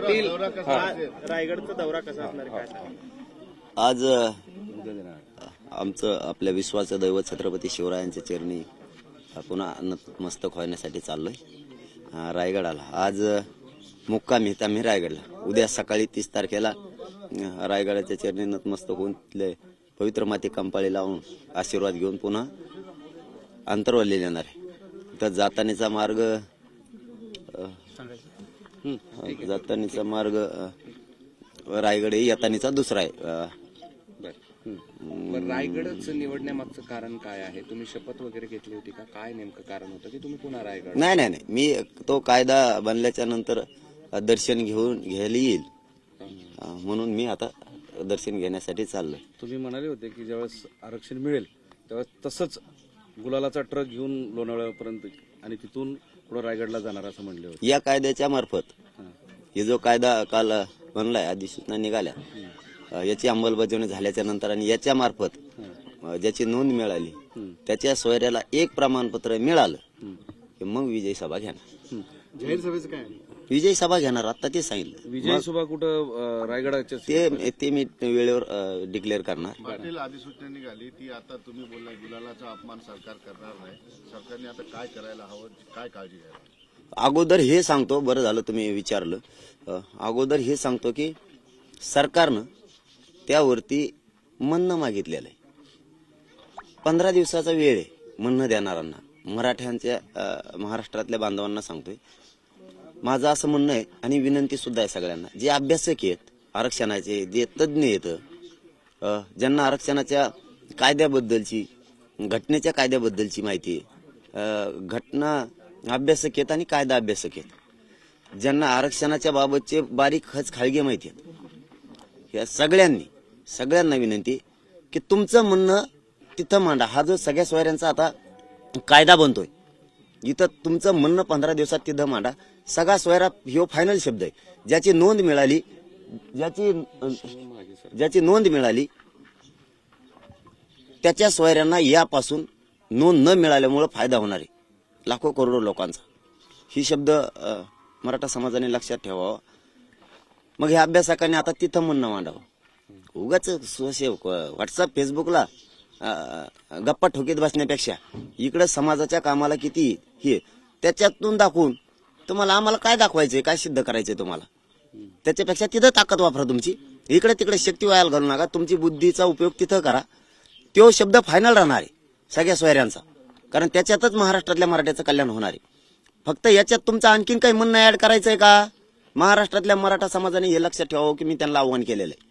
पाटील रायगडचा दौरा कसा असणार आज आमचं आपल्या विश्वाचं दैवत छत्रपती शिवरायांच्या चरणी पुन्हा नतमस्तक होण्यासाठी चाललोय. रायगडाला. आज मुक्काम इथं आम्ही रायगडला. उद्या सकाळी तीस तारखेला रायगडाच्या चरणी नतमस्तक होऊन तिथले पवित्र माती कंपाळी लावून आशीर्वाद घेऊन पुन्हा अंतरवल्ली येणार आहे. तर जातानीचा मार्ग जातानीचा मार्ग रायगड हे येतानीचा दुसरा आहे. बरं. रायगडच निवडण्यामागचं कारण काय आहे? तुम्ही शपथ वगैरे घेतली होती का? काय नेमकं कारण होतं की तुम्ही पुन्हा रायगड? नाही नाही नाही. मी तो कायदा बनल्याच्या नंतर दर्शन घेऊन घ्यायला येईल. म्हणून मी आता दर्शन घेण्यासाठी चाललोय. तुम्ही म्हणाले होते की ज्यावेळेस आरक्षण मिळेल त्यावेळेस तसंच गुलालाचा ट्रक घेऊन लोणावळ्यापर्यंत आणि तिथून पुढे रायगडला जाणार असं म्हणले होते. या कायद्याच्या मार्फत हे. जो कायदा काल बनलाय अधिसूचना निघाल्या अं, याची अंमलबजावणी झाल्याच्यानंतर आणि याच्या मार्फत अं, ज्याची नोंद मिळाली त्याच्या सोयऱ्याला एक प्रमाणपत्र मिळालं की मग विजय सभा घेणार जाहीर सभेचं काय विजय सभा घेणार आता ते सांगितलं. विजय सुभा कुठं रायगडाच्या ते ते मी वेळेवर डिक्लेअर करणार. पाटील अधिसूचना निघाली ती आता तुम्ही बोलला गुलालाचा अपमान सरकार करणार नाही. सरकारने आता काय करायला हवं काय काळजी घ्यायला अगोदर हे सांगतो बरं झालं तुम्ही विचारलं. अगोदर हे सांगतो की सरकारनं त्यावरती म्हणणं मागितलेलं आहे. पंधरा दिवसाचा वेळ आहे म्हणणं देणाऱ्यांना. मराठ्यांच्या महाराष्ट्रातल्या बांधवांना सांगतोय. माझं असं म्हणणं आहे आणि विनंती सुद्धा आहे सगळ्यांना. जे अभ्यासक आहेत आरक्षणाचे जे तज्ज्ञ आहेत ज्यांना आरक्षणाच्या कायद्याबद्दलची घटनेच्या कायद्याबद्दलची माहिती आहे घटना अभ्यासक आहेत आणि कायदा अभ्यासक आहेत. ज्यांना आरक्षणाच्या बाबतचे बारीक खच खाळगे माहिती आहेत. या सगळ्यांनी सगळ्यांना विनंती की तुमचं म्हणणं तिथं मांडा. हा जो सगळ्या सोयऱ्यांचा आता कायदा बनतोय. इथं तुमचं म्हणणं पंधरा दिवसात तिथं मांडा. सगळा सोयरा ह्यो फायनल शब्द आहे. ज्याची नोंद मिळाली ज्याची ज्याची नोंद मिळाली त्याच्या सोयऱ्यांना यापासून नोंद न मिळाल्यामुळे फायदा होणार आहे. लाखो करोडो लोकांचा. ही शब्द मराठा समाजाने लक्षात ठेवावा. मग हे अभ्यासकाने आता तिथं म्हणणं मांडावं. उगाच व्हॉट्सअप फेसबुकला गप्पा ठोकीत बसण्यापेक्षा इकडे समाजाच्या कामाला किती हे त्याच्यातून दाखवून तुम्हाला आम्हाला काय दाखवायचंय काय सिद्ध करायचंय तुम्हाला? त्याच्यापेक्षा तिथं ताकद वापरा तुमची. इकडे तिकडे शक्ती व्हायला घालू नका. तुमची बुद्धीचा उपयोग तिथं करा. तो शब्द फायनल राहणार आहे सगळ्या सोयऱ्यांचा. कारण त्याच्यातच महाराष्ट्रातल्या मराठ्याचं कल्याण होणार आहे. फक्त याच्यात तुमचं आणखीन काही म्हणणं ऍड करायचंय का? महाराष्ट्रातल्या मराठा समाजाने हे लक्षात ठेवावं की मी त्यांना आव्हान केलेलं आहे.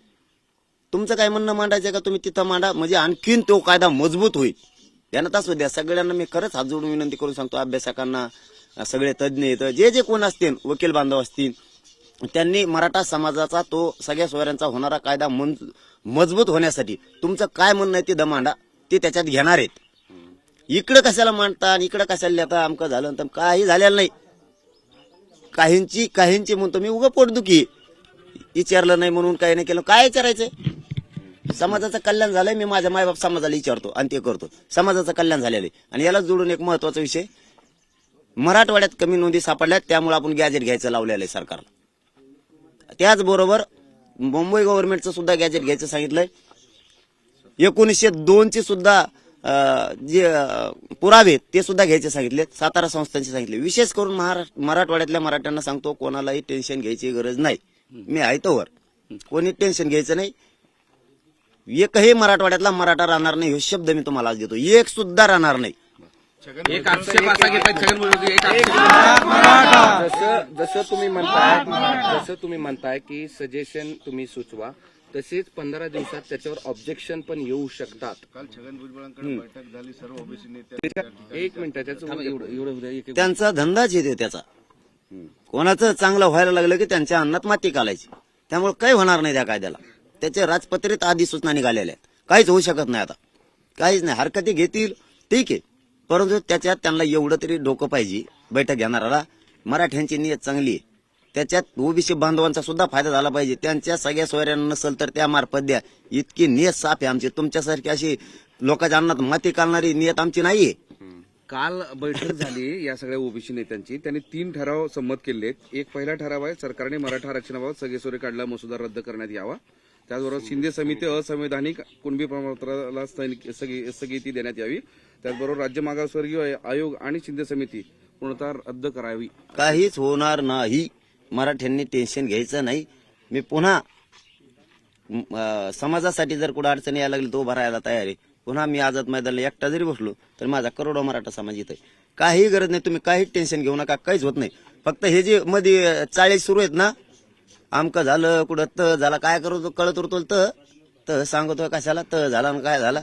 तुमचं काय म्हणणं मांडायचं का तुम्ही तिथं मांडा? म्हणजे आणखीन तो कायदा मजबूत होईल. यानं तास द्या. सगळ्यांना मी खरंच हात जोडून विनंती करून सांगतो अभ्यासकांना सगळे तज्ज्ञ आहेत जे जे कोण असतील वकील बांधव असतील त्यांनी मराठा समाजाचा तो सगळ्या सोयऱ्यांचा होणारा कायदा मजबूत होण्यासाठी तुमचं काय म्हणणं आहे ते दमांडा ते त्याच्यात घेणार आहेत. इकडं कशाला मांडता आणि इकडं कशाला लिहिता? आमकं झालं तर काही झालेलं नाही. काहींची काहींची म्हणतो मी उगा पोटदुखी. विचारलं नाही म्हणून काही नाही केलं. काय विचारायचंय? समाजाचं कल्याण झालंय मी माझ्या मायबाप समाजाला विचारतो आणि ते करतो. समाजाचं कल्याण झालेलं आहे. आणि याला जोडून एक महत्त्वाचा विषय मराठवाड्यात कमी नोंदी सापडल्यात त्यामुळे आपण गॅजेट घ्यायचं लावलेलं आहे सरकारला. त्याचबरोबर मुंबई गव्हर्नमेंटचं सुद्धा गॅजेट घ्यायचं सांगितलंय. एकोणीसशे दोनचे सुद्धा जे पुरावे ते सुद्धा घ्यायचे सांगितले सातारा संस्थांचे सांगितले. विशेष करून महाराष्ट्र मराठवाड्यातल्या मराठ्यांना सांगतो कोणालाही टेन्शन घ्यायची गरज नाही. मी आहे तोवर. कोणी टेन्शन घ्यायचं नाही. एकही मराठवाड्यातला मराठा राहणार नाही हे शब्द मी तुम्हाला आज देतो. एक सुद्धा राहणार नाही. एक आक्षेप असा घेतला छगन भुजबळ एक आक्षेप- जसं जसं तुम्ही म्हणताय जसं तुम्ही म्हणताय की सजेशन तुम्ही सुचवा तसेच पंधरा दिवसात त्याच्यावर ऑब्जेक्शन पण येऊ शकतात. काल छगन भुजबळांकडे बैठक झाली सर्व ओबीसी नेते एक मिनिट त्याचं एवढं एवढं उद्या एक- एक- त्यांचा धंदाच येते त्याचा. कोणाचं चांगलं व्हायला लागलं की त्यांच्या अन्नात माती घालायची. त्यामुळे काही होणार नाही त्या कायद्याला. त्याचे राजपत्रित आधी सूचना निघालेल्या आहेत. काहीच होऊ शकत नाही आता. काहीच नाही. हरकती घेतील ठीक आहे. परंतु त्याच्यात त्यांना एवढं तरी डोकं पाहिजे बैठक घेणाऱ्याला. मराठ्यांची नियत चांगली आहे. त्याच्यात ओबीसी बांधवांचा सुद्धा फायदा झाला पाहिजे. त्यांच्या सगळ्या सोयऱ्यांना नसेल तर त्या मार्फत द्या. इतकी नियत साफ आहे आमची. तुमच्यासारखी अशी लोकांच्या अन्नात माती घालणारी नियत आमची नाहीये काल बैठक झाली या सगळ्या ओबीसी नेत्यांची. त्यांनी तीन ठराव संमत केले एक पहिला ठराव आहे सरकारने मराठा आरक्षणाबाबत सगळेसोरे काढला मसुदा रद्द करण्यात यावा. त्याचबरोबर शिंदे समिती असंवैधानिक कुणबी प्रमाणपत्राला स्थगिती स्थगि- स्थगिती देण्यात यावी. त्याचबरोबर राज्य मागासवर्गीय आयोग आणि शिंदे समिती पूर्णतः रद्द करावी. काहीच होणार नाही. मराठ्यांनी टेन्शन घ्यायचं नाही. मी पुन्हा समाजासाठी जर कुठं अडचणी यायला लागली तो भरायला तयार आहे. पुन्हा मी आझाद मैदानाला एकटा जरी बसलो तर माझा करोडो मराठा समाज इथं आहे. काही गरज नाही तुम्ही काही टेन्शन घेऊ नका काहीच होत नाही. फक्त हे जे मध्ये चाळीस सुरू आहेत ना आमकं झालं कुठं त झाला काय करू कळत उरतो त. सांगतो कशाला त झाला काय झाला.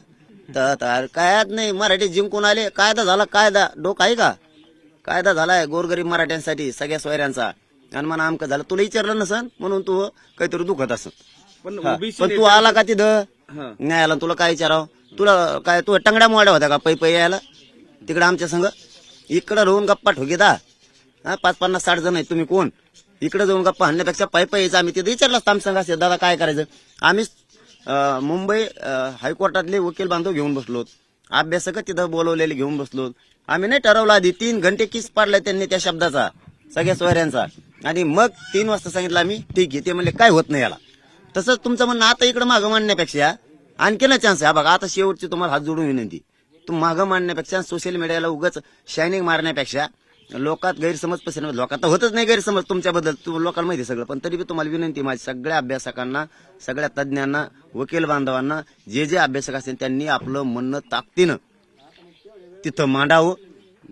त तर कायच नाही मराठी जिंकून आले. कायदा झाला कायदा. डोक आहे का? कायदा झालाय गोरगरीब मराठ्यांसाठी सगळ्या सोयऱ्यांचा. आणि मला आमकं झालं. तुला विचारलं नसन? म्हणून तू काहीतरी दुखत असत. पण तू आला का तिथं? हा. न्यायाला तुला काय विचारावं? तुला काय तू टंगड्या मोड्या होत्या का पै पै यायला? तिकडे आमच्या संघ? इकडं राहून गप्पा ठोकीता हा पाच पन्नास साठ जण आहेत. तुम्ही कोण? इकडे जाऊन का पाहण्यापेक्षा पाय पाय यायचं. आम्ही तिथे विचारलं असतं आम्ही सांगा दादा काय करायचं? आम्ही मुंबई हायकोर्टातले वकील बांधव घेऊन बसलो. अभ्यासक तिथं बोलवलेले घेऊन बसलो. आम्ही नाही ठरवलं आधी तीन घंटे किस पाडलाय त्यांनी त्या शब्दाचा सगळ्या सोयऱ्यांचा. आणि मग तीन वाजता सांगितलं आम्ही ठीक आहे. ते म्हणले काय होत नाही याला. तसंच तुमचं म्हणणं आता इकडं मागं मांडण्यापेक्षा आणखीनच चान्स आहे. बघा आता शेवटची तुम्हाला हात जोडून विनंती. तू मागं मांडण्यापेक्षा सोशल मीडियाला उगाच शायनिंग मारण्यापेक्षा लोकात गैरसमज पसरणार लोकात होतच नाही गैरसमज तुमच्याबद्दल. लोकांना माहिती सगळं. पण तरी तुम्हाला विनंती माझी सगळ्या अभ्यासकांना सगळ्या तज्ज्ञांना वकील बांधवांना जे जे अभ्यासक असतील त्यांनी आपलं म्हणणं ताकदीनं तिथं मांडावं.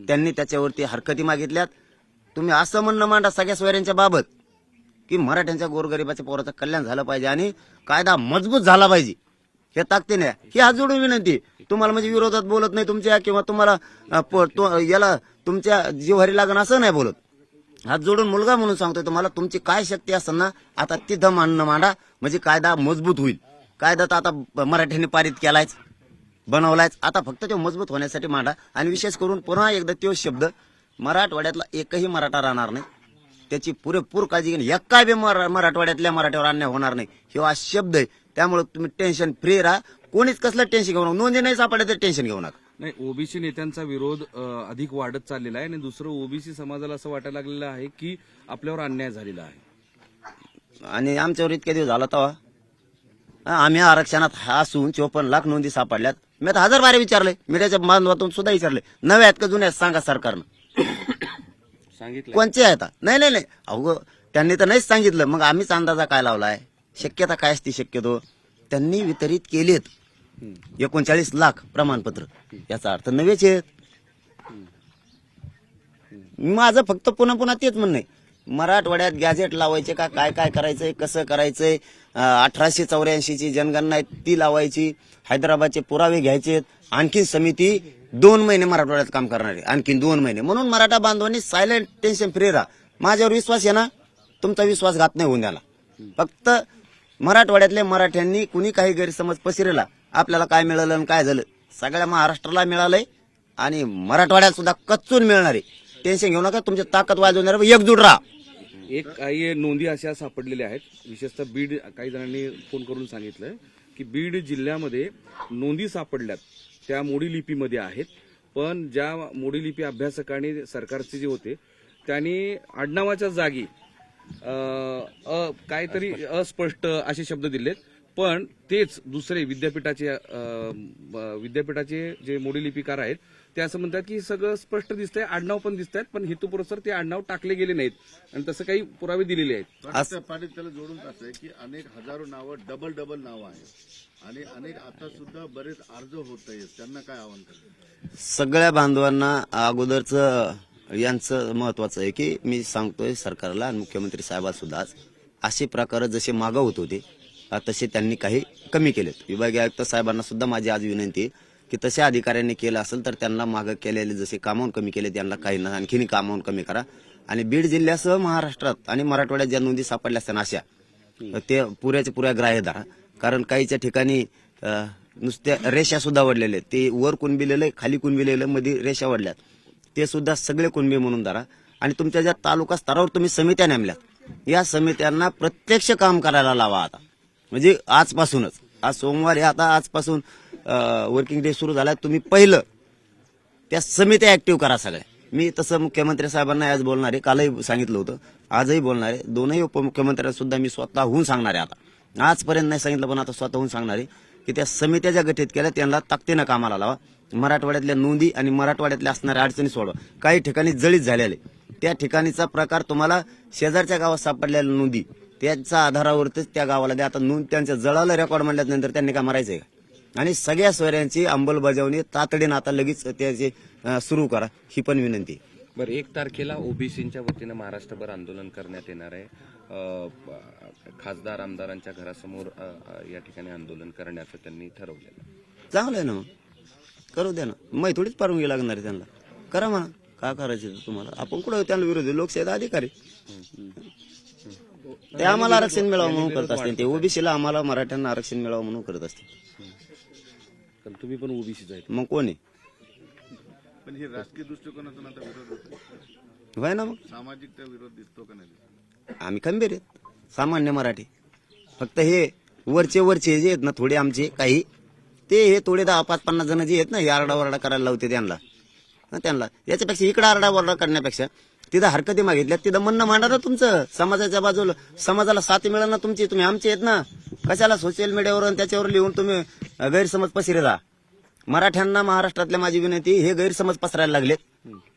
त्यांनी त्याच्यावरती हरकती मागितल्यात. तुम्ही असं म्हणणं मांडा सगळ्या सोयऱ्यांच्या बाबत की मराठ्यांच्या गोरगरिबाच्या पोराचं कल्याण झालं पाहिजे आणि कायदा मजबूत झाला पाहिजे. हे ताकदीने ही हात जोडून विनंती तुम्हाला म्हणजे विरोधात बोलत नाही तुमच्या किंवा तुम्हाला प- तो- याला तुमच्या जिव्हारी लागण असं नाही बोलत. हात जोडून मुलगा म्हणून सांगतोय तुम्हाला तुमची काय शक्ती असेल ना आता तिथं मांडणं मांडा म्हणजे कायदा मजबूत होईल. कायदा तर आता मराठ्यांनी पारित केलायच बनवलायच. आता फक्त तो मजबूत होण्यासाठी मांडा. आणि विशेष करून पुन्हा एकदा तो शब्द मराठवाड्यातला एकही मराठा राहणार नाही. त्याची पुरेपूर काळजी घेणे. एका काय बी मरा- मराठवाड्यातल्या मराठ्यावर अन्याय होणार नाही. हे हा शब्द आहे. त्यामुळे तुम्ही टेन्शन फ्री राहा. कोणीच कसलं टेन्शन घेऊ नका. नोंदी नाही सापडायचं तर टेन्शन घेऊ नका. नाही ओबीसी नेत्यांचा विरोध अधिक वाढत चाललेला आहे आणि दुसरं ओबीसी समाजाला असं वाटायला लागलेलं आहे की आपल्यावर अन्याय झालेला आहे. आणि आमच्यावर इतके दिवस झाला तेव्हा हा, आम्ही आरक्षणात हसून चोपन्न लाख नोंदी सापडल्यात. मी आता हजार बारे विचारले. मीडियाच्या बांधवातून सुद्धा विचारले. नव्या आहेत का जुन्या आहेत? सांगा सरकारनं. सांगितलं कोणचे आहेत? नाही नाही नाही. अहो त्यांनी तर नाहीच सांगितलं. मग आम्हीच अंदाजा काय लावलाय? शक्यता काय असती शक्यतो? त्यांनी वितरित केलेत. एकोणचाळीस लाख प्रमाणपत्र. याचा अर्थ नव्हेच आहेत माझं फक्त पुन्हा पुन्हा तेच म्हणणं आहे. मराठवाड्यात गॅझेट लावायचे का? काय काय करायचंय? कसं करायचंय? अठराशे चौऱ्याऐंशीची जनगणना आहे ती लावायची. हैदराबादचे पुरावे घ्यायचे आणखीन समिती दोन महिने मराठवाड्यात काम करणार आहे. आणखीन दोन महिने. म्हणून मराठा बांधवांनी सायलेंट टेन्शन फ्री राहा. माझ्यावर विश्वास आहे ना? तुमचा विश्वासघात नाही होऊन द्याला फक्त मराठवाड्यातल्या मराठ्यांनी कुणी काही गैरसमज पसरेला आपल्याला काय मिळालं आणि काय झालं? सगळ्या महाराष्ट्राला मिळालंय आणि मराठवाड्यात सुद्धा कच्चून मिळणार आहे. टेन्शन घेऊ नका तुमची ताकद वाजवणार एकजूट राहा. एक काही नोंदी अशा सापडलेल्या आहेत. विशेषतः बीड काही जणांनी फोन करून सांगितलं की बीड जिल्ह्यामध्ये नोंदी सापडल्यात. त्या मोडी लिपीमध्ये आहेत. पण ज्या मोडी लिपी अभ्यासकांनी सरकारचे जे होते त्यांनी आडनावाच्या जागी काहीतरी अस्पष्ट असे शब्द दिलेत. पण तेच दुसरे विद्यापीठाचे विद्यापीठाचे जे मोडी लिपीकार आहेत ते असं म्हणतात की सगळं स्पष्ट दिसतंय आडनाव पण दिसत आहेत पण हेतुपुरस्सर ते आडनाव टाकले गेले नाहीत. आणि तसं काही पुरावे दिलेले आहेत. पाटील त्याला जोडून कसं आहे की अनेक हजारो नावं डबल डबल नावं आहेत. आणि अनेक आता सुद्धा बरेच अर्ज होत आहेत. त्यांना काय आव्हान करतात सगळ्या बांधवांना अगोदरचं यांचं महत्वाचं आहे की मी सांगतोय सरकारला आणि मुख्यमंत्री साहेबांना सुद्धा आज असे प्रकार जसे मागं होत तसे त्यांनी काही कमी केलेत. विभागीय आयुक्त साहेबांना सुद्धा माझी आज विनंती आहे की तसे अधिकाऱ्यांनी केलं असेल तर त्यांना मागं केलेले जसे कामावून कमी केले त्यांना काही ना आणखीन कामावून कमी करा. आणि बीड जिल्ह्यासह महाराष्ट्रात आणि मराठवाड्यात ज्या नोंदी सापडल्या असतात अशा ते पुऱ्याच्या पुऱ्या ग्राह्य धरा. कारण काहीच्या ठिकाणी नुसत्या रेषा सुद्धा वडलेल्या ते वर कुणबिलेलं खाली कुणबिलेलं मध्ये रेषा वडल्यात. ते सुद्धा सगळे कुणबी म्हणून धरा. आणि तुमच्या ज्या तालुका स्तरावर तुम्ही समित्या नेमल्यात या समित्यांना प्रत्यक्ष काम करायला लावा आता. म्हणजे आजपासूनच. आज सोमवार आता आजपासून वर्किंग डे सुरू झाला. तुम्ही पहिलं त्या समित्या ऍक्टिव्ह करा सगळ्या. मी तसं मुख्यमंत्री साहेबांना आज बोलणार आहे कालही सांगितलं होतं. आजही बोलणार आहे. दोनही उपमुख्यमंत्र्यांना सुद्धा मी स्वतःहून सांगणार आहे आता. आजपर्यंत नाही सांगितलं पण आता स्वतःहून सांगणार आहे की त्या समित्या ज्या गठीत केल्या त्यांना ताकदीनं कामाला लावा. मराठवाड्यातल्या नोंदी आणि मराठवाड्यातल्या असणाऱ्या अडचणी सोडवा. काही ठिकाणी जळीत झालेले. त्या ठिकाणीचा प्रकार तुम्हाला शेजारच्या गावात सापडलेल्या नोंदी त्याच्या आधारावरतीच त्या गावाला द्या. आता नोंद त्यांच्या जळाला रेकॉर्ड म्हणल्यानंतर त्यांनी काय मारायचंय का? आणि सगळ्या सोयऱ्यांची अंमलबजावणी तातडीनं आता लगेच त्याची सुरू करा ही पण विनंती. बरं एक तारखेला ओबीसीच्या वतीनं महाराष्ट्रभर आंदोलन करण्यात येणार आहे. खासदार आमदारांच्या घरासमोर या ठिकाणी आंदोलन करण्याचं त्यांनी ठरवलेलं. चांगलं आहे ना मग. करू द्या ना. मै थोडीच परवानगी लागणार आहे त्यांना. करा म्हणा. काय करायचं तुम्हाला? आपण कुठं त्यांना विरोधी? लोकशाही अधिकारी. ते आम्हाला आरक्षण मिळावं म्हणून करत असते ते ओबीसीला आम्हाला मराठ्यांना आरक्षण मिळावं म्हणून करत असते कारण तुम्ही पण आहेत. मग कोण आहे? पण हे राजकीय दृष्टिकोनातून आता विरोध होतो होय ना मग? सामाजिकता विरोध दिसतो का नाही? आम्ही खंबीर आहेत. सामान्य मराठी. फक्त हे वरचे वरचे जे आहेत ना थोडे आमचे काही ते हे थोडे दहा पाच पन्नास जण जे आहेत ना हे आरडाओरडा करायला लावते त्यांना त्यांना. याच्यापेक्षा इकडे आरडाओरडा करण्यापेक्षा तिथं हरकती मागितल्या तिथं म्हणणं मांडा ना तुमचं. समाजाच्या बाजूला समाजाला साथ मिळेल ना तुमची. तुम्ही आमचे आहेत ना. कशाला सोशल मीडियावर आणि त्याच्यावर लिहून तुम्ही गैरसमज पसरला? मराठ्यांना महाराष्ट्रातल्या माझी विनंती हे गैरसमज पसरायला लागलेत.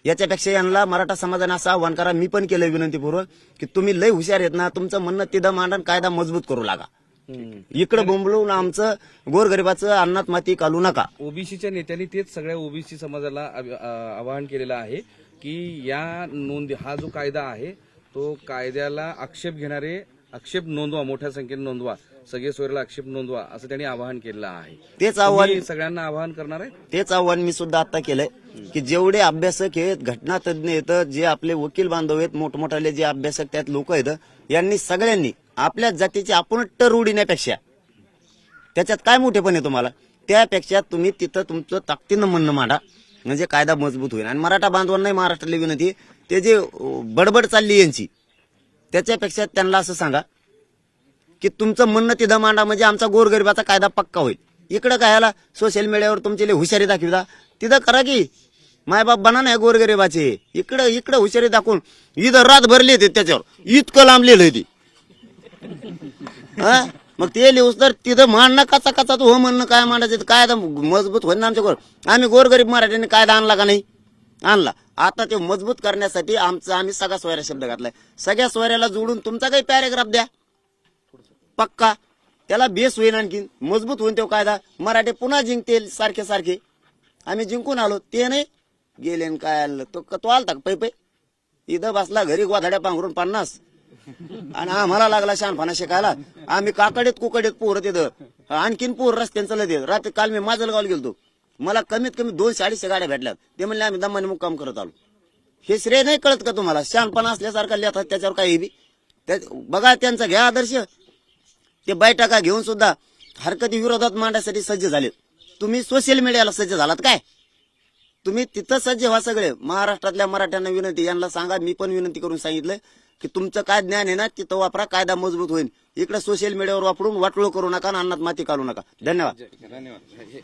याच्यापेक्षा यांना मराठा समाजाने असं आव्हान करा. मी पण केलं विनंतीपूर्वक की तुम्ही लय हुशार आहेत ना. तुमचं म्हणणं तिथं मांडण कायदा मजबूत करू लागा. इकडे बोंबलून आमचं गोरगरिबाचं अन्नात माती कालू नका. ओबीसीच्या नेत्यांनी तेच सगळ्या ओबीसी समाजाला आवाहन केलेलं आहे की या नोंदी हा जो कायदा आहे तो कायद्याला आक्षेप घेणारे आक्षेप नोंदवा मोठ्या संख्येने नोंदवा. सगळे सोयऱ्याला आक्षेप नोंदवा असं त्यांनी आवाहन केलेलं आहे. तेच आव्हान तुम्ही सगळ्यांना आवाहन करणार आहे? तेच आव्हान मी सुद्धा आता केलंय की जेवढे अभ्यासक आहेत घटना तज्ज्ञ आहेत जे आपले वकील बांधव आहेत मोठमोठाले जे अभ्यासक त्यात लोक आहेत यांनी सगळ्यांनी आपल्या जातीची आपण टर उडण्यापेक्षा त्याच्यात काय मोठेपण आहे तुम्हाला? त्यापेक्षा तुम्ही तिथं तुमचं ताकदीनं म्हणणं मांडा. म्हणजे कायदा मजबूत होईल. आणि मराठा बांधवांनाही महाराष्ट्रातली विनंती आहे, ते जे अं, बडबड चालली यांची त्याच्यापेक्षा त्यांना असं सांगा की तुमचं म्हणणं तिथं मांडा म्हणजे आमचा गोरगरिबाचा कायदा पक्का होईल. इकडं काय सोशल मीडियावर तुमची हुशारी दाखविता. तिथं करा की मायबाप बना नाही गोरगरिबाचे. इकडं इकडं हुशारी दाखवून. इथं रात भरली होती त्याच्यावर. इतकं लांबलेलं आहे ती. हा? मग ते लिहूस तर तिथं मांडणं कचा कचा तू हो म्हणणं काय मांडायचं? काय मजबूत होईल ना आमच्या आम्ही गोरगरीब मराठ्यांनी कायदा आणला का नाही? आणला. आता ते मजबूत करण्यासाठी आमचा आम्ही सगळा सोयऱ्या शब्द घातलाय. सगळ्या सोयऱ्याला जोडून तुमचा काही पॅरेग्राफ द्या. पक्का. त्याला बेस होईल आणखीन. मजबूत होईल तो कायदा. मराठी पुन्हा जिंकतील सारखे सारखे. आम्ही जिंकून आलो. ते नाही. गेले काय आलं? तो तो आलता का? पै पै. इथं बसला घरी गोधाड्या पांघरून पन्नास. आणि आम्हाला लागला शानफाना शिकायला. आम्ही काकडीत कुकडीत पोर तिथं. आणखीन पोर रस्त्यानं चालत रात्री काल मी माझलगावला गेलो मला कमीत कमी दोनशे अडीचशे गाड्या भेटल्यात ते म्हणले आम्ही दमाने मुक्काम करत आलो. हे श्रेय नाही कळत का तुम्हाला? शहाणपणा असल्यासारखा लिहतात त्याच्यावर काही बी त्या- बघा त्यांचा घ्या आदर्श. ते बैठका घेऊन सुद्धा हरकती विरोधात मांडण्यासाठी सज्ज झालेत तुम्ही सोशल मीडियाला सज्ज झालात काय? तुम्ही तिथं सज्ज व्हा सगळे. महाराष्ट्रातल्या मराठ्यांना विनंती यांना सांगा. मी पण विनंती करून सांगितलं की तुमचं काय ज्ञान आहे ना तिथं वापरा. कायदा मजबूत होईल. इकडे सोशल मीडियावर वापरून वाटोळ करू नका आणि अन्नात माती काढू नका. धन्यवाद. धन्यवाद.